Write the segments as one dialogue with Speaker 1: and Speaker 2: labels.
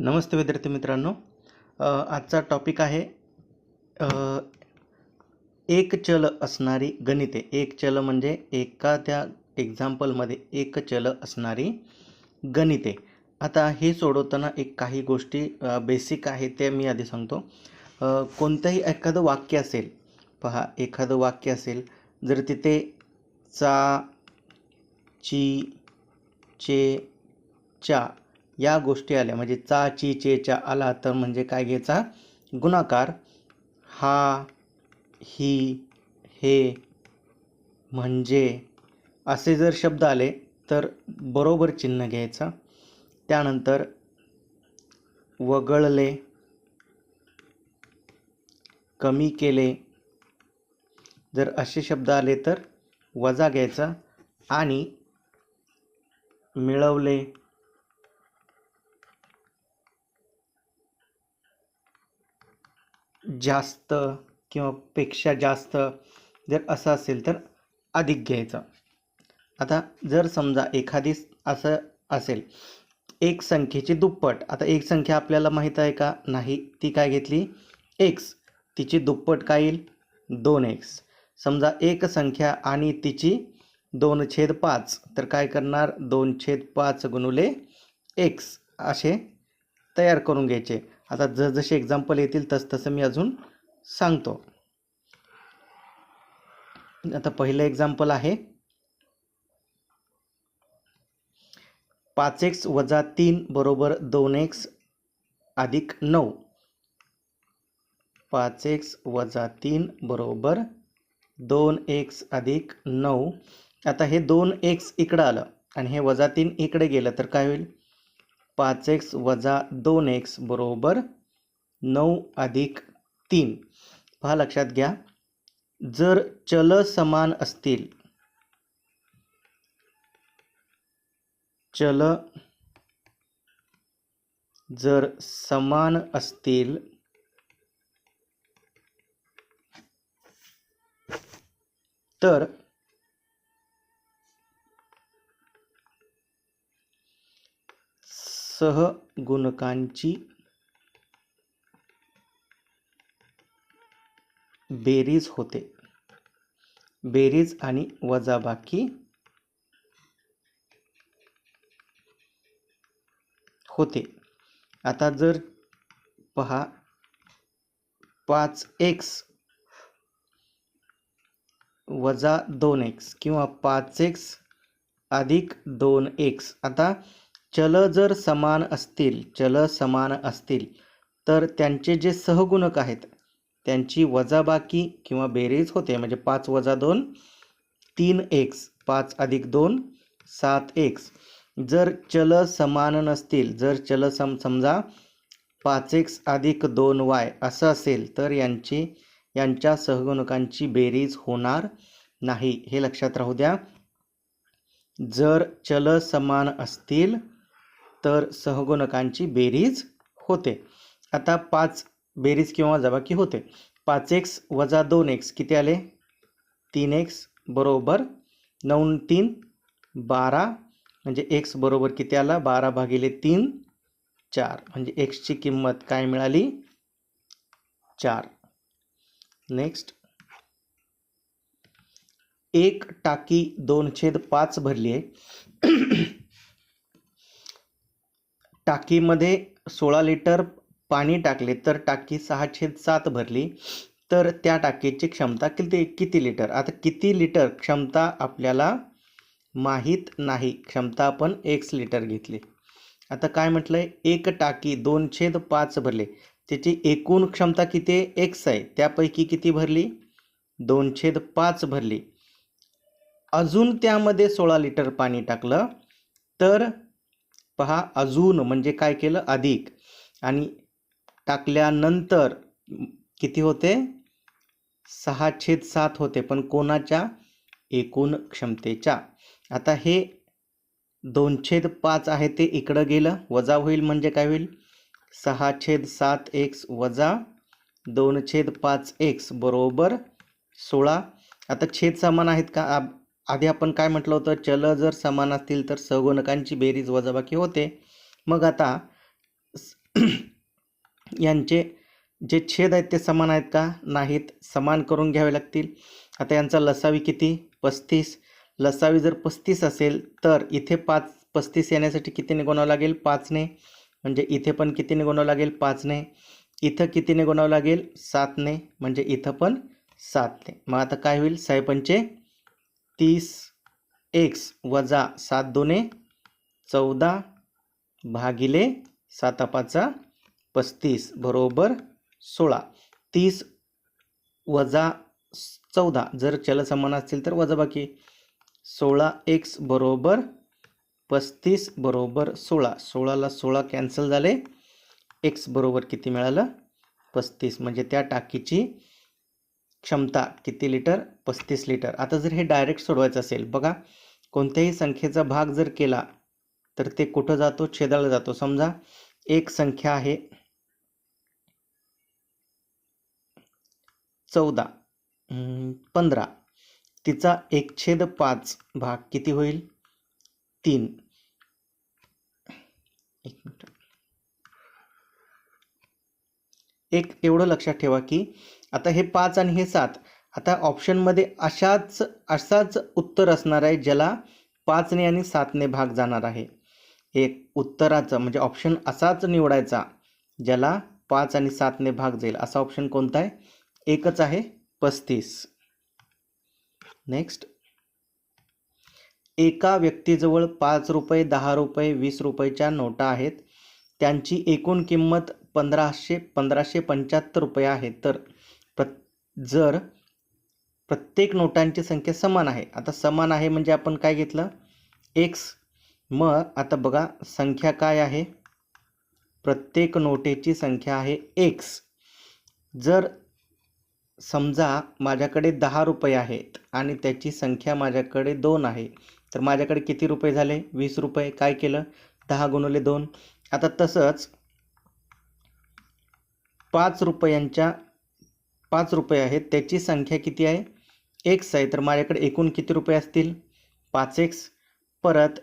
Speaker 1: नमस्ते विद्यार्थी मित्रांनो. आजचा टॉपिक आहे एक चल असणारी गणिते. एक चल म्हणजे एका त्या एक्झाम्पलमध्ये एक चल असणारी गणिते. आता हे सोडवताना एक काही गोष्टी बेसिक आहे ते मी आधी सांगतो. कोणतंही एखादं वाक्य असेल पहा एखादं वाक्य असेल जर तिथे चा ची चे च्या या गोष्टी आल्या. म्हणजे चा ची चे च्या आला तर म्हणजे काय घ्यायचा? गुणाकार. हा ही हे म्हणजे असे जर शब्द आले तर बरोबर चिन्ह घ्यायचं. त्यानंतर वगळले कमी केले. जर असे शब्द आले तर वजा घ्यायचा आणि मिळवले. जास्त किंवा पेक्षा जास्त जर असं असेल तर अधिक घ्यायचं. आता जर समजा एखादी असं असेल एक संख्येची दुप्पट. आता एक संख्या आपल्याला माहीत आहे का? नाही. ती काय घेतली? एक्स तिची दुप्पट काय येईल? दोन एक्स समजा एक संख्या आणि तिची दोन छेद पाच. तर काय करणार? दोन छेद पाच गुणुले एक्स असे तयार करून घ्यायचे. आता जसजसे एक्झाम्पल येतील तस तसं मी अजून सांगतो. आता पहिलं एक्झाम्पल आहे. पाच एक्स वजा तीन बरोबर दोन एक्स अधिक नऊ. पाच एक्स वजा तीन बरोबर दोन एक्स अधिक नऊ. आता हे दोन एक्स इकडं आलं आणि हे वजा तीन इकडे गेलं तर काय होईल? पाच एक्स वजा दोन एक्स बरोबर नऊ अधिक तीन. पहा लक्षात घ्या. जर चल समान असतील चल जर समान असतील तर सहगुणकांची बेरीज होते. बेरीज आणि वजाबाकी होते. आता जर पहा पाच एक्स वजा दोन एक्स किंवा पाच एक्स अधिक दोन एक्स. आता चल जर समान असतील चल समान असतील तर त्यांचे जे सहगुणक आहेत त्यांची वजाबाकी किंवा बेरीज होते म्हणजे पाच वजा दोन तीन एक्स पाच अधिक दोन सात एक्स. जर चल समान नसतील जर चल सम समजा पाच एक्स अधिक दोन वाय असं असेल तर यांची यांच्या सहगुणकांची बेरीज होणार नाही. हे लक्षात राहू द्या. जर चल समान असतील तर सहगुणकांची बेरीज होते. आता पाच बेरीज किंवा जबाकी होते. पाच एक्स वजा दोन एक्स किती आले? तीन एक्स बरोबर नऊ तीन बारा. म्हणजे एक्स बरोबर किती आला? बारा भागिले तीन चार. म्हणजे एक्सची किंमत काय मिळाली? चार. नेक्स्ट. एक टाकी दोन छेद पाच भरली आहे. टाकीमध्ये सोळा लिटर पाणी टाकले तर टाकी सहा छेद सात भरली. तर त्या टाकीची क्षमता किती किती लिटर? आता किती लिटर क्षमता आपल्याला माहीत नाही. क्षमता आपण एक्स लिटर घेतली. आता काय म्हटलं आहे एक टाकी दोन छेद पाच भरले. त्याची एकूण क्षमता किती आहे? एक्स आहे. त्यापैकी किती भरली? दोन छेद पाच भरली. अजून त्यामध्ये सोळा लिटर पाणी टाकलं तर पहा अजून म्हणजे काय केलं? अधिक. आणि टाकल्यानंतर किती होते? सहा छेद सात होते. पण कोणाच्या? एकूण क्षमतेच्या. आता हे दोन छेद पाच आहे ते इकडं गेलं. वजा होईल म्हणजे काय होईल? सहा छेद सात एक्स वजा दोन छेद पाच एक्स. बरोबर? सोळा. आता छेद समान आहेत का? आधी आपण काय म्हटलं होतं? चल जर समान असतील तर सहगुणकांची बेरीज वजाबाकी होते. मग आता यांचे जे छेद आहेत ते समान आहेत का? नाहीत. समान करून घ्यावे लागतील. आता यांचा लसावी किती? पस्तीस. लसावी जर पस्तीस असेल तर इथे पाच पस्तीस येण्यासाठी कितीने गुणावं लागेल? पाचने. म्हणजे इथे पण कितीने गुणावं लागेल? पाचने. इथं कितीने गुणावं लागेल? सातने. म्हणजे इथं पण सातने. मग आता काय होईल? साहेबांचे पंचे तीस एक्स वजा सात दोने चौदा भागिले सातापाचा पस्तीस बरोबर सोळा. तीस वजा चौदा जर चल समान असतील तर वजा बाकी. सोळा एक्स बरोबर पस्तीस बरोबर सोळा. सोळाला सोळा कॅन्सल झाले. एक्स बरोबर किती मिळालं? पस्तीस. म्हणजे त्या टाकीची क्षमता किती लिटर? पस्तीस लिटर. आता जर हे डायरेक्ट सोडवायचं असेल बघा कोणत्याही संख्येचा भाग जर केला तर ते कुठं जातो? छेदाला जातो. समजा एक संख्या आहे चौदा पंधरा. तिचा एक छेद पाच भाग किती होईल? तीन. एक मिनिट. एक एवढं लक्षात ठेवा की आता हे पाच आणि हे सात. आता ऑप्शनमध्ये अशाच असाच उत्तर असणार आहे ज्याला पाचने आणि सातने भाग जाणार आहे. एक उत्तराचं म्हणजे ऑप्शन असाच निवडायचा ज्याला पाच आणि सातने भाग जाईल. असा ऑप्शन कोणता आहे? एकच आहे पस्तीस. नेक्स्ट. एका व्यक्तीजवळ पाच रुपये दहा रुपये वीस रुपयेच्या नोटा आहेत. त्यांची एकूण किंमत पंधराशे पंधराशे पंच्याहत्तर रुपये आहे. तर जर प्रत्येक नोटांची संख्या समान आहे आता समान आहे म्हणजे आपण काय घेतलं? एक्स मग आता बघा संख्या काय आहे? प्रत्येक नोटेची संख्या आहे एक्स जर समजा माझ्याकडे दहा रुपये आहेत आणि त्याची संख्या माझ्याकडे दोन आहे तर माझ्याकडे किती रुपये झाले? वीस रुपये. काय केलं? दहा गुणवले दोन. आता तसंच पाच रुपयांच्या पाच रुपये आहेत. त्याची संख्या किती आहे? एक्स आहे तर माझ्याकडे एकूण किती रुपये असतील? पाच एक्स परत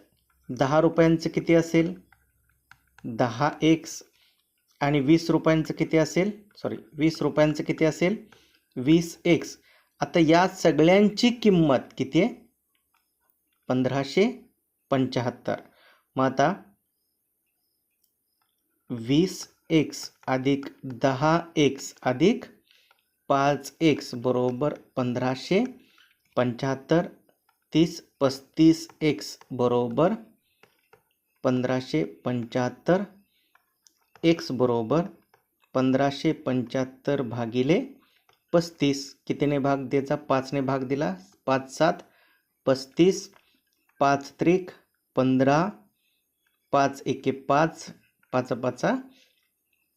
Speaker 1: दहा रुपयांचं किती असेल? दहा एक्स आणि वीस रुपयांचं किती असेल? सॉरी वीस रुपयांचं किती असेल? वीस एक्स आता या सगळ्यांची किंमत किती आहे? पंधराशे पंच्याहत्तर. मग आता वीस एक्स अधिक दहा एक्स अधिक पाच एक्स बरोबर पंधराशे पंच्याहत्तर तीस पस्तीस एक्स बरोबर पंधराशे पंच्याहत्तर एक्स बरोबर पंधराशे पंच्याहत्तर भागिले पस्तीस. कितीने भाग द्यायचा पाचने भाग दिला. पाच सात पस्तीस पाच त्रिक पंधरा पाच एके पाच पाच पाचा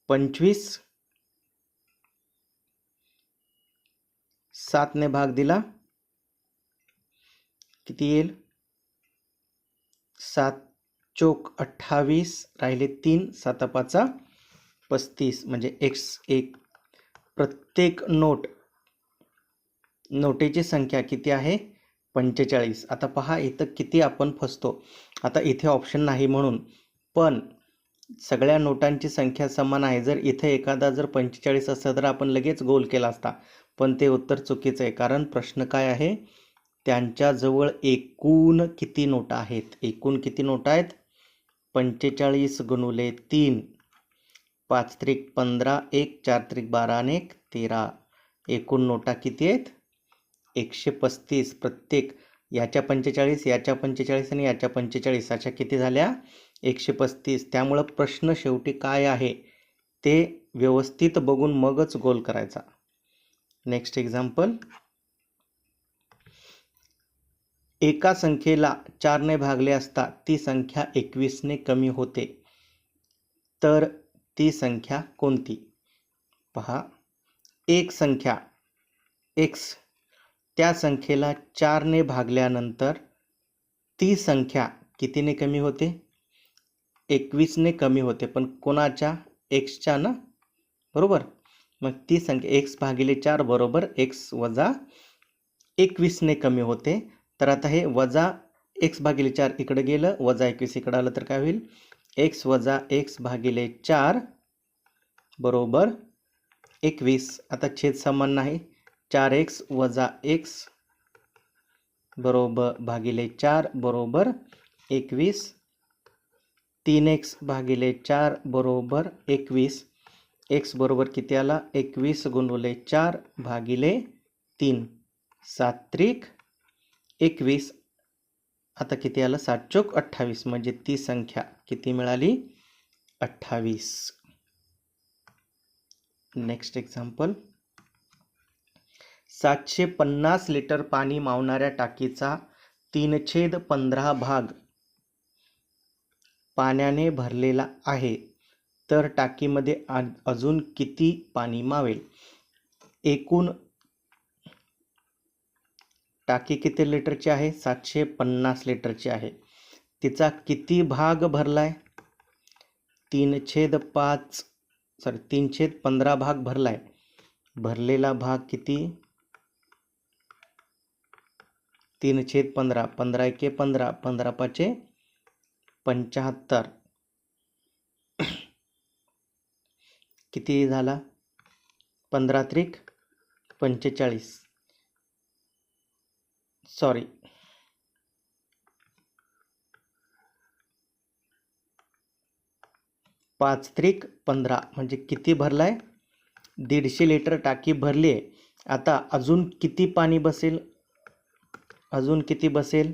Speaker 1: पंचवीस सातने भाग दिला. किती येईल? सात चोक अठ्ठावीस राहिले तीन सातापाचा पस्तीस म्हणजे एक्स एक. प्रत्येक नोट नोटेची संख्या किती आहे? पंचेचाळीस. आता पहा इथं किती आपण फसतो. आता इथे ऑप्शन नाही म्हणून. पण सगळ्या नोटांची संख्या समान आहे. जर इथे एखादा जर पंचेचाळीस असता तर आपण लगेच गोल केला असता. पण ते उत्तर चुकीचं आहे. कारण प्रश्न काय आहे? त्यांच्याजवळ एकूण किती नोटा आहेत? एकूण किती नोटा आहेत? पंचेचाळीस गुणुले तीन. पाच त्रिक पंधरा एक चार त्रिक बारा आणि एक तेरा. एकूण नोटा किती आहेत? एकशे पस्तीस. प्रत्येक याच्या पंचेचाळीस याच्या पंचेचाळीस आणि याच्या पंचेचाळीस अशा किती झाल्या? एकशे पस्तीस. त्यामुळं प्रश्न शेवटी काय आहे? ते व्यवस्थित बघून मगच गोल करायचा. नेक्स्ट एक्झाम्पल एका संख्येला चारने भागले असता ती संख्या एकवीसने कमी होते. तर ती संख्या कोणती? पहा. एक संख्या एक्स त्या संख्येला चारने भागल्यानंतर ती संख्या कितीने कमी होते? एकवीसने कमी होते. पण कोणाच्या? एक्सच्या ना? बरोबर? मग ती संख्या एक्स भागिले चार बरोबर एक्स वजा एकवीसने कमी होते. तर आता हे वजा एक्स भागिले चार इकडं गेलं वजा एकवीस इकडं आलं तर काय होईल? एक्स वजा एक्स भागिले चार बरोबर एकवीस. आता छेद समान नाही. चार एक्स वजा एक्स बरोबर भागिले चार बरोबर एकवीस. तीन एक्स भागिले चार बरोबर एकवीस. एक्स बरोबर किती आला? एकवीस गुणवले चार भागिले तीन. सात त्रिक एकवीस. आता किती आलं? सात चोक अठ्ठावीस. म्हणजे ती संख्या किती मिळाली? अठ्ठावीस. नेक्स्ट एक्झाम्पल सातशे पन्नास लिटर पाणी मावणाऱ्या टाकीचा तीन छेद पंधरा भाग पाण्याने भरलेला आहे. तर टाकीमध्ये आ- अजून किती पाणी मावेल? एकूण टाकी किती लिटरची आहे? सातशे पन्नास लिटरची आहे. तिचा किती भाग भरला आहे तीन छेद पाच सॉरी तीन छेद पंधरा भाग भरला आहे भरलेला भाग किती? तीन छेद पंधरा पंधरा एके पंधरा पंधरा पाचे पंच्याहत्तर. किती झाला? पंधरा त्रिक पंचेचाळीस. सॉरी पाच त्रिक पंधरा. म्हणजे किती भरला आहे दीडशे लिटर टाकी भरली आहे आता अजून किती पाणी बसेल? अजून किती बसेल?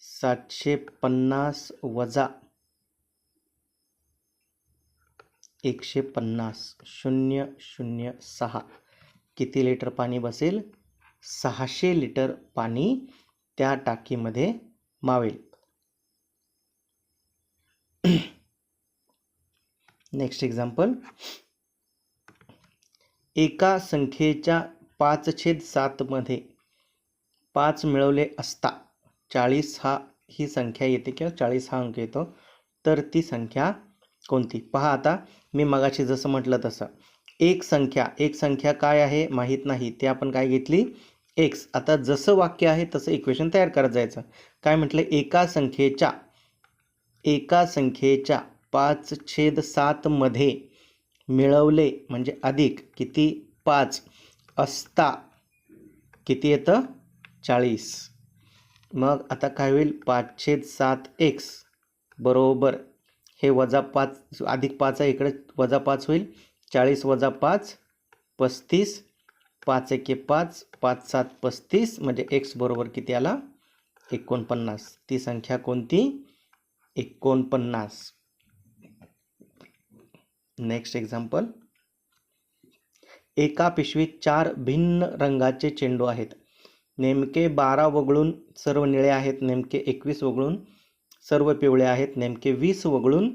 Speaker 1: सातशे पन्नास वजा एकशे पन्नास शून्य शून्य सहा. किती लिटर पाणी बसेल? सहाशे लिटर पाणी त्या टाकीमध्ये मावेल. नेक्स्ट एक्झाम्पल एका संख्येच्या पाच छेद सातमध्ये पाच मिळवले असता चाळीस हा ही संख्या येते किंवा चाळीस हा अंक येतो तर ती संख्या कोणती? पहा आता मी मगाशी जसं म्हटलं तसं. एक संख्या एक संख्या काय आहे माहीत नाही. ते आपण काय घेतली? एक्स आता जसं वाक्य आहे तसं इक्वेशन तयार करत जायचं. काय म्हटलं? एका संख्येच्या एका संख्येच्या पाच छेद सातमध्ये मिळवले म्हणजे अधिक किती? पाच. असता किती येतं? चाळीस. मग आता काय होईल? पाच छेद सात एक्स बरोबर. हे वजा पाच अधिक पाच आहे इकडे वजा पाच होईल. चाळीस वजा पाच पस्तीस. पाच एके पाच पाच सात पस्तीस म्हणजे एक्स बरोबर किती आला? एकोणपन्नास. ती संख्या कोणती? एकोणपन्नास. नेक्स्ट एक्झाम्पल एका पिशवीत चार भिन्न रंगाचे चेंडू आहेत. नेमके बारा वगळून सर्व निळे आहेत नेमके एकवीस वगळून सर्व पिवळे आहेत नेमके वीस वगळून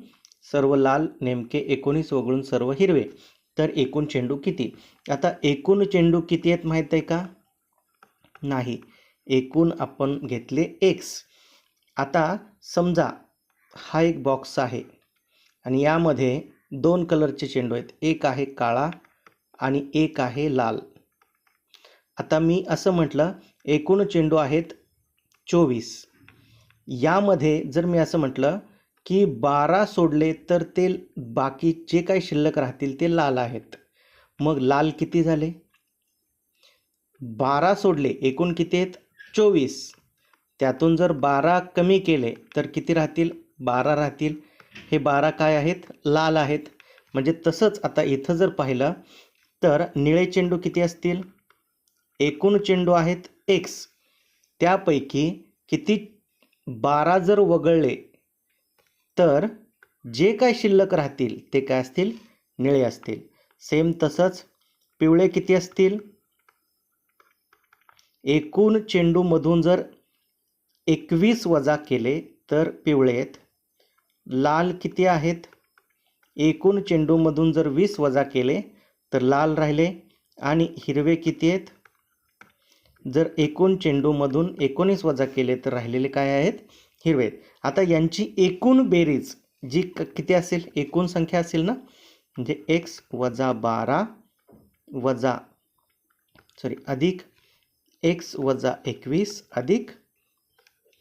Speaker 1: सर्व लाल नेमके एकोणीस वगळून सर्व हिरवे. तर एकूण चेंडू किती? आता एकूण चेंडू किती आहेत माहीत आहे का? नाही. एकूण आपण घेतले एक्स. आता समजा हा एक बॉक्स आहे आणि यामध्ये दोन कलरचे चेंडू आहेत. एक आहे काळा आणि एक आहे लाल. आता मी असं म्हटलं एकूण चेंडू आहेत चोवीस. यामध्ये जर मी असं म्हटलं की बारा सोडले तर ते बाकी जे काही शिल्लक राहतील ते लाल आहेत. मग लाल किती झाले? बारा सोडले एकूण किती आहेत? चोवीस. त्यातून जर बारा कमी केले तर किती राहतील? बारा राहतील. हे बारा काय आहेत? लाल आहेत. म्हणजे तसंच आता इथं जर पाहिलं तर निळे चेंडू किती असतील? एकूण चेंडू आहेत एक्स त्यापैकी किती बारा जर वगळले तर जे काय शिल्लक राहतील ते काय असतील? निळे असतील. सेम तसंच पिवळे किती असतील? एकूण चेंडूमधून जर एकवीस वजा केले तर पिवळे आहेत. लाल किती आहेत? एकूण चेंडूमधून जर वीस वजा केले तर लाल राहिले. आणि हिरवे किती आहेत? जर एकूण चेंडूमधून एकोणीस वजा केले तर राहिलेले काय आहेत? हिरवे आहेत. आता यांची एकूण बेरीज जी क किती असेल? एकूण संख्या असेल ना? म्हणजे एक्स वजा बारा वजा सॉरी अधिक एक्स वजा एकवीस अधिक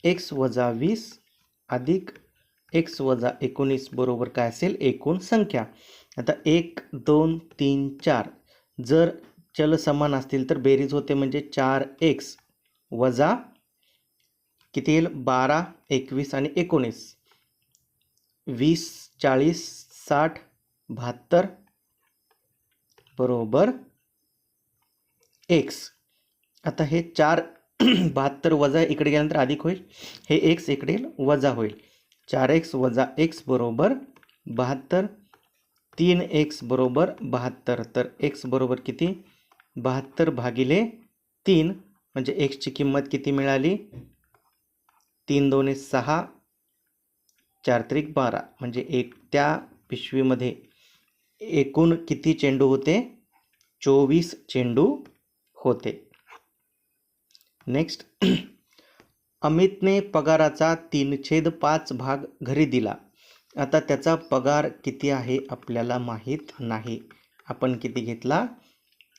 Speaker 1: एक्स वजा वीस अधिक एक्स वजा एकोणीस बरोबर काय असेल? एकूण संख्या. आता एक दोन तीन चार. जर चल समान असतील तर बेरीज होते म्हणजे चार एक्स वजा किती येईल? बारा एकवीस आणि एकोणीस. वीस चाळीस साठ बहात्तर. बरोबर. एक्स आता हे चार बहात्तर वजा इकडे गेल्यानंतर अधिक होईल. हे एक्स इकडे वजा होईल. चार एक्स वजा एक्स बरोबर बहात्तर. तीन एक्स बरोबर बहात्तर. तर एक्स बरोबर किती? बहात्तर भागिले तीन म्हणजे एक्सची किंमत किती मिळाली? तीन दोन सहा चार त्रिक बारा. म्हणजे एक त्या पिशवीमध्ये एकूण किती चेंडू होते? चोवीस चेंडू होते. नेक्स्ट अमितने पगाराचा तीन छेद पाच भाग घरी दिला. आता त्याचा पगार किती आहे आपल्याला माहीत नाही. आपण किती घेतला?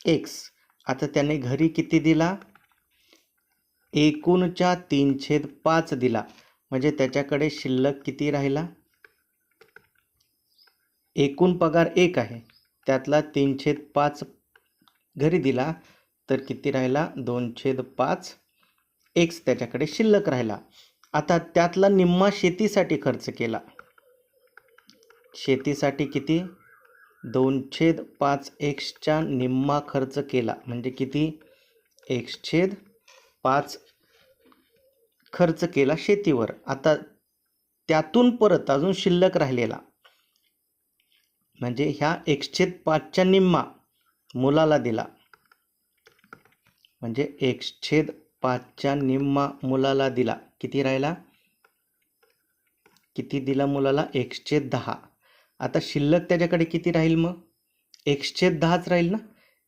Speaker 1: एक्स आता त्याने घरी किती दिला? एकूणच्या तीन छेद पाच दिला. म्हणजे त्याच्याकडे शिल्लक किती राहिला? एकूण पगार एक आहे. त्यातला तीन छेद पाच घरी दिला तर किती राहिला? दोन छेद पाच एक्स त्याच्याकडे शिल्लक राहिला. आता त्यातला निम्मा शेतीसाठी खर्च केला. शेतीसाठी किती? दोन छेद पाच एक्सच्या निम्मा खर्च केला. म्हणजे किती? एक्स छेद पाच खर्च केला शेतीवर. आता त्यातून परत अजून शिल्लक राहिलेला. म्हणजे ह्या एकशेद पाचच्या निम्मा मुलाला दिला. म्हणजे एकशेद पाचच्या निम्मा मुलाला दिला. किती राहिला? किती दिला मुलाला? एकशेद दहा. आता शिल्लक त्याच्याकडे किती राहील मग? एकशेत दहाच राहील ना?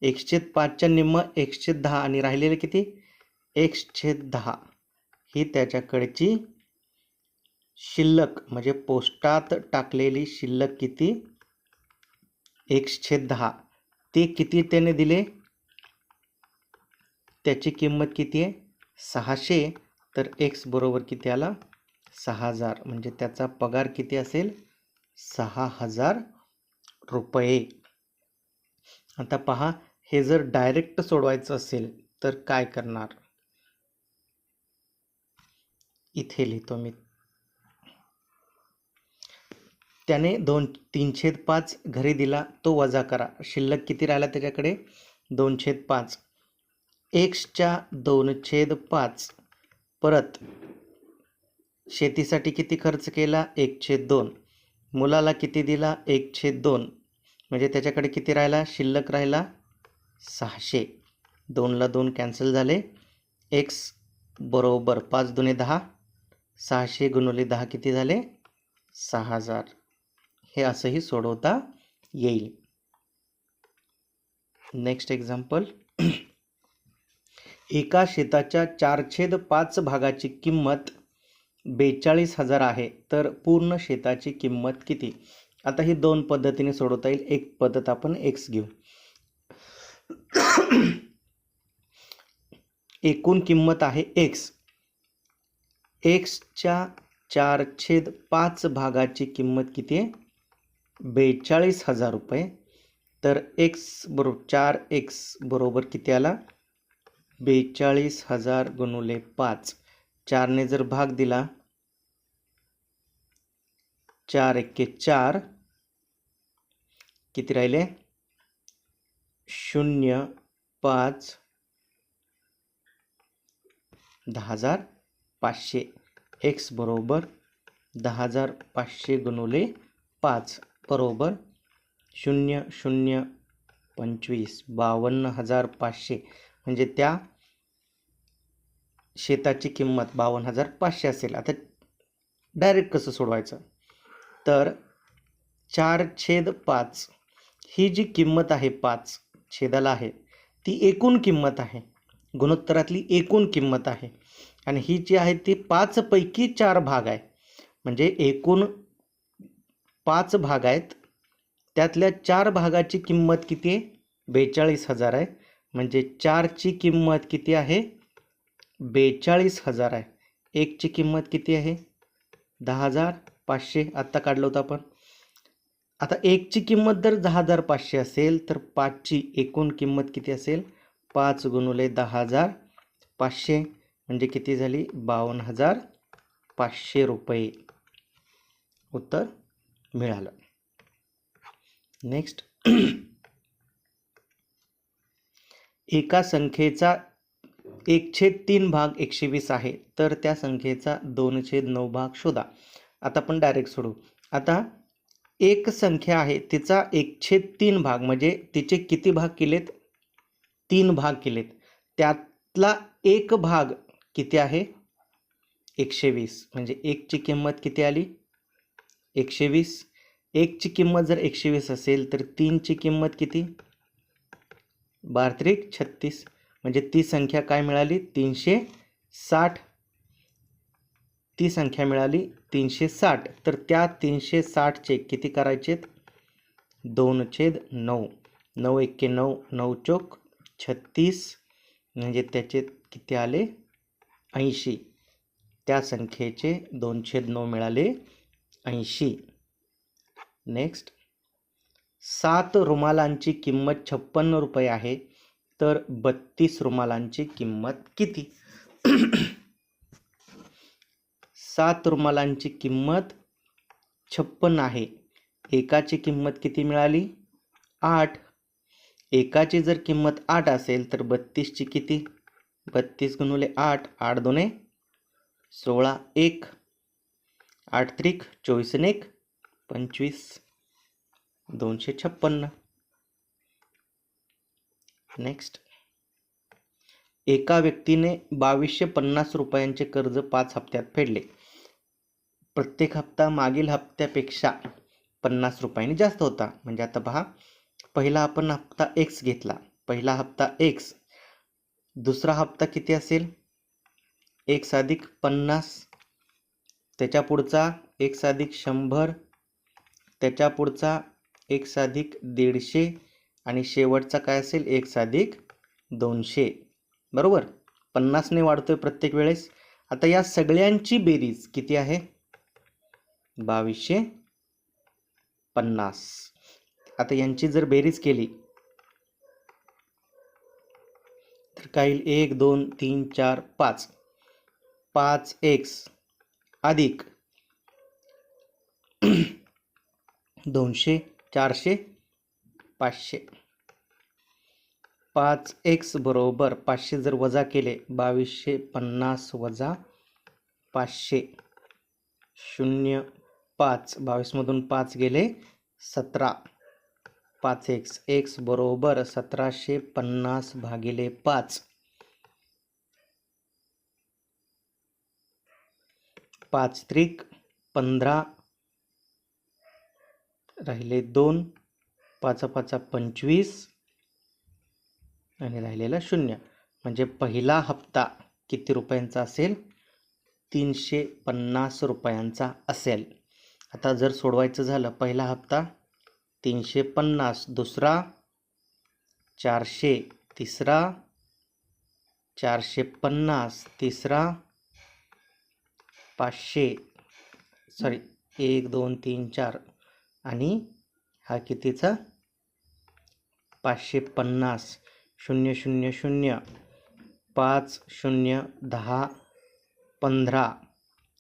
Speaker 1: एकशेत पाचच्या निम्म एकशेत दहा आणि राहिलेले किती? एकशेद दहा. ही त्याच्याकडची शिल्लक म्हणजे पोस्टात टाकलेली शिल्लक किती? एकशेत दहा. ते किती त्याने दिले? त्याची किंमत किती आहे? सहाशे. तर एक्स बरोबर किती आला? सहा हजार. म्हणजे त्याचा पगार किती असेल? सहा हजार रुपये. आता पहा हे जर डायरेक्ट सोडवायचं असेल तर काय करणार? इथे लिहितो मी. त्याने दोन तीन छेद पाच घरी दिला तो वजा करा. शिल्लक किती राहिला त्याच्याकडे? दोन छेद पाच. एक्सच्या दोन छेद पाच. परत शेतीसाठी किती खर्च केला? एक छेद दोन. मुलाला किती दिला? एक छेद दोन. म्हणजे त्याच्याकडे किती राहिला? शिल्लक राहिला सहाशे. दोनला दोन कॅन्सल झाले. एक्स बरोबर पाच दुने दहा. सहाशे गुणवले दहा किती झाले? सहा हजार. हे असंही सोडवता येईल. नेक्स्ट एक्झाम्पल एका शेताच्या चार छेद पाच भागाची किंमत बेचाळीस हजार आहे तर पूर्ण शेताची किंमत किती? आता ही दोन पद्धतीने सोडवता येईल. एक पद्धत आपण एक्स घेऊ. एकूण किंमत आहे एक्स एक्सच्या चार छेद पाच भागाची किंमत किती आहे? बेचाळीस हजार रुपये. तर एक्स बरोबर चार एक्स बरोबर किती आला? बेचाळीस हजार गुणुले पाच. चारने जर भाग दिला चार एक्के चार किती राहिले? शून्य पाच दहा हजार पाचशे एक्स बरोबर दहा हजार पाचशे गुणवले पाच बरोबर शून्य शून्य पंचवीस बावन्न हजार पाचशे. म्हणजे त्या शेताची किंमत बावन्न हजार पाचशे असेल. आता डायरेक्ट कसं सोडवायचं? तर चार छेद पाच ही जी किंमत आहे पाच छेदाला आहे ती एकूण किंमत आहे. गुणोत्तरातली एकूण किंमत आहे. आणि ही जी आहे ती पाचपैकी चार भाग आहे. म्हणजे एकूण पाच भाग आहेत. त्यातल्या चार भागाची किंमत किती आहे? बेचाळीस हजार आहे. म्हणजे चारची किंमत किती आहे? बेचाळीस हजार आहे. एकची किंमत किती आहे? दहा हजार पाचशे. आत्ता काढलं होतं आपण. आता एकची किंमत जर दहा हजार पाचशे असेल तर पाचची एकूण किंमत किती असेल? पाच गुणुले दहा हजार पाचशे. म्हणजे किती झाली? बावन्न हजार पाचशे रुपये. उत्तर मिळालं. नेक्स्ट एका संख्येचा एक छेद तीन भाग एकशे वीस आहे. तर त्या संख्येचा दोन छेद नऊ भाग शोधा. आता आपण डायरेक्ट सोडू. आता एक संख्या आहे तिचा एक छेद तीन भाग म्हणजे तिचे किती भाग केलेत? तीन भाग केलेत. त्यातला एक भाग किती आहे? एकशे वीस म्हणजे एकची किंमत किती आली? एकशे वीस एकची किंमत जर एकशे वीस असेल तर तीनची किंमत किती? बारत्रिक छत्तीस. म्हणजे ती संख्या काय मिळाली? तीनशे साठ. ती संख्या मिळाली तीनशे साठ. तर त्या तीनशे साठचे किती करायचेत? दोन छेद नऊ. नऊ एक्के नऊ नऊ चोक छत्तीस. म्हणजे त्याचे किती आले? ऐंशी. त्या संख्येचे दोन छेद नऊ मिळाले ऐंशी. नेक्स्ट सात रुमालांची किंमत छप्पन्न रुपये आहे. तर बत्तीस रुमालांची किंमत किती? सात रुमालांची किंमत छप्पन आहे. एकाची किंमत किती मिळाली? आठ. एकाची जर किंमत आठ असेल तर बत्तीसची किती? बत्तीस गुणुले आठ आठ दोने सोळा एक. आठ त्रिक चोवीस एक पंचवीस दोनशे छप्पन्न नेक्स्ट एका व्यक्तीने बावीसशे पन्नास रुपयांचे कर्ज पाच हप्त्यात फेडले. प्रत्येक हप्ता मागील हप्त्यापेक्षा पन्नास रुपयांनी जास्त होता. म्हणजे आता पहा पहिला आपण हप्ता एक्स घेतला. पहिला हप्ता एक्स दुसरा हप्ता किती असेल? एक्स अधिक पन्नास. त्याच्या पुढचा एक्स अधिक शंभर. त्याच्या पुढचा एक्स अधिक दीडशे. आणि शेवटचा काय असेल? एक साधिक दोनशे. बरोबर? पन्नासने वाढतोय प्रत्येक वेळेस. आता या सगळ्यांची बेरीज किती आहे? बावीसशे पन्नास. आता यांची जर बेरीज केली तर काय येईल? एक दोन तीन चार पाच. पाच एक्स अधिक दोनशे चारशे पाचशे. पाच एक्स बरोबर पाचशे जर वजा केले बावीसशे पन्नास वजा पाचशे. शून्य पाच बावीसमधून पाच गेले सतरा. पाच एक्स एक्स बरोबर सतराशे पन्नास भागिले पाच. पाच त्रिक पंधरा राहिले दोन. पाचा पाचा पंचवीस आणि राहिलेला शून्य. म्हणजे पहिला हप्ता किती रुपयांचा असेल? तीनशे पन्नास रुपयांचा असेल. आता जर सोडवायचं झालं पहिला हप्ता तीनशे पन्नास दुसरा चारशे तिसरा चारशे पन्नास तिसरा पाचशे. सॉरी एक दोन तीन चार. आणि हा कितीचा? पाचशे पन्नास शून्य शून्य शून्य पाच शून्य दहा पंधरा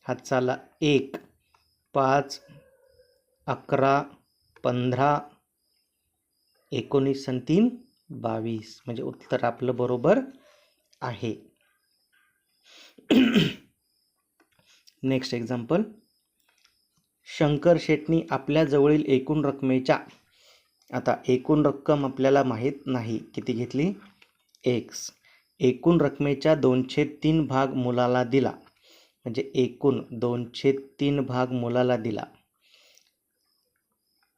Speaker 1: हातचाला एक पाच अकरा पंधरा एकोणीस आणि तीन बावीस म्हणजे उत्तर आपलं बरोबर आहे. नेक्स्ट एक्झाम्पल शंकर शेटनी आपल्या जवळील एकूण रकमेच्या आता एकूण रक्कम आपल्याला माहीत नाही. किती घेतली? एक्स एकूण रकमेच्या दोनशे तीन भाग मुलाला दिला. म्हणजे एकूण दोनशे तीन भाग मुलाला दिला.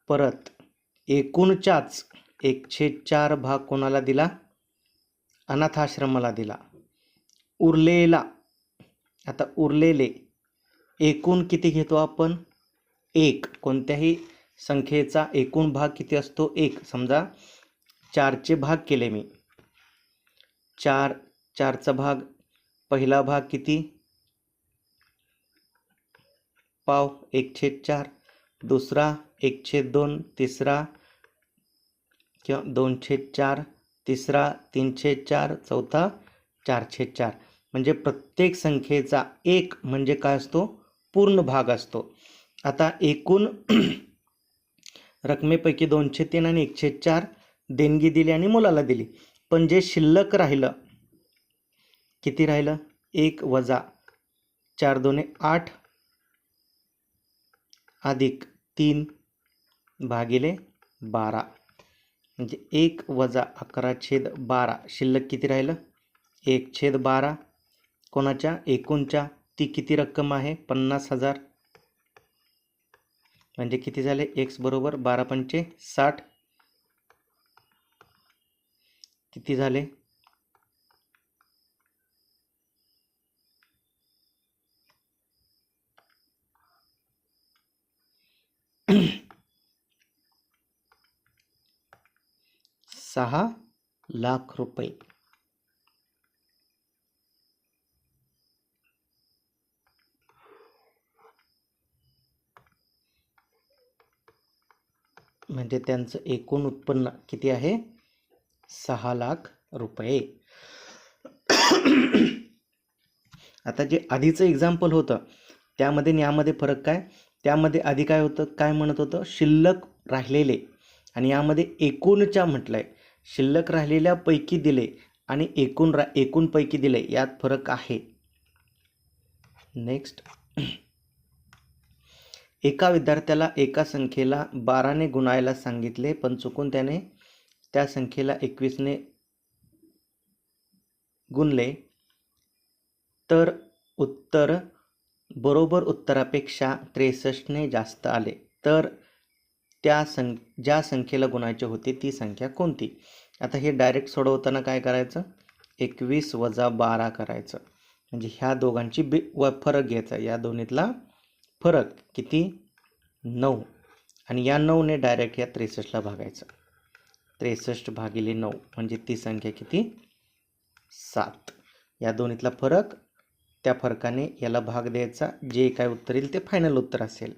Speaker 1: परत एकूणच्याच एकशे चार भाग कोणाला दिला? अनाथाश्रमाला दिला. उरलेला. आता उरलेले एकूण किती घेतो आपण? एक. कोणत्याही संख्येचा एकूण भाग किती असतो? एक. समजा चारचे भाग केले मी. चार चारचा भाग. पहिला भाग किती? पाव एक छेद चार. दुसरा एक छेद दोन. तिसरा किंवा दोन छेद चार. तिसरा तीन छेद चार. चौथा चार छेद चार. म्हणजे प्रत्येक संख्येचा एक म्हणजे काय असतो? पूर्ण भाग असतो. आता एकूण रकमेपैकी दोनशे तीन आणि एकशे चार देणगी दिली आणि मुलाला दिली. पण जे शिल्लक राहिलं किती राहिलं? एक वजा चार दोने आठ अधिक तीन भागिले बारा. म्हणजे एक वजा अकरा छेद बारा. शिल्लक किती राहिलं? एक छेद बारा. कोणाच्या? एकूणच्या. ती किती रक्कम आहे? पन्नास हजार. म्हणजे किती झाले? एक्स बरोबर बारा पंचे साठ. किती झाले? सहा लाख रुपये. म्हणजे त्यांचं एकूण उत्पन्न किती आहे? सहा लाख रुपये. आता जे आधीचं एक्झाम्पल होतं त्यामध्ये आणि यामध्ये फरक काय? त्यामध्ये आधी काय होतं? काय म्हणत होतं? शिल्लक राहिलेले. आणि यामध्ये एकूणच्या म्हटलं आहे शिल्लक राहिलेल्यापैकी दिले आणि एकूण रा एकूणपैकी दिले. यात फरक आहे. नेक्स्ट एका विद्यार्थ्याला एका संख्येला बाराने गुणायला सांगितले पण चुकून त्याने त्या संख्येला एकवीसने गुणले. तर उत्तर बरोबर उत्तरापेक्षा त्रेसष्टने जास्त आले. तर त्या सं ज्या संख्येला गुणायचे होते ती संख्या कोणती? आता हे डायरेक्ट सोडवताना काय करायचं? एकवीस वजा बारा करायचं. म्हणजे ह्या दोघांची बे व फरक घ्यायचा. या दोन्हीतला फरक किती? नऊ. आणि या नऊने डायरेक्ट या त्रेसष्टला भागायचं. त्रेसष्ट भागिले नऊ म्हणजे ती संख्या किती? सात. या दोन्हीतला फरक त्या फरकाने याला भाग द्यायचा. जे काय उत्तर येईल ते फायनल उत्तर असेल.